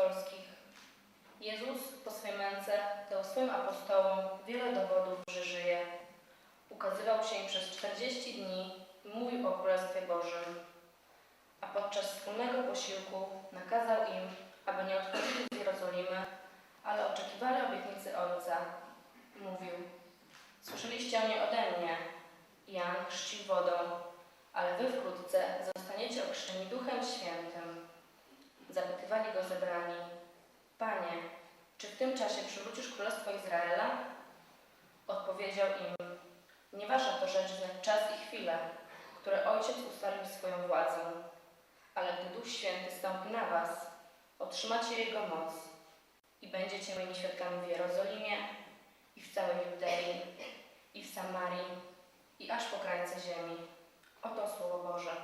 Apostolskich. Jezus po swej męce dał swoim apostołom wiele dowodów, że żyje. Ukazywał się im przez 40 dni i mówił o Królestwie Bożym. A podczas wspólnego posiłku nakazał im, aby nie odchodzili z Jerozolimy, ale oczekiwali obietnicy Ojca. Mówił, słyszeliście o niej ode mnie. Jan chrzcił wodą, ale wy wkrótce zostaniecie ochrzczeni Duchem Świętym. Tym czasie przywrócisz Królestwo Izraela? Odpowiedział im, nie wasza to rzecz znać czas i chwilę, które Ojciec ustalił swoją władzą. Ale gdy Duch Święty stąpi na was, otrzymacie Jego moc i będziecie moimi świadkami w Jerozolimie i w całej Judei i w Samarii i aż po krańce ziemi. Oto Słowo Boże.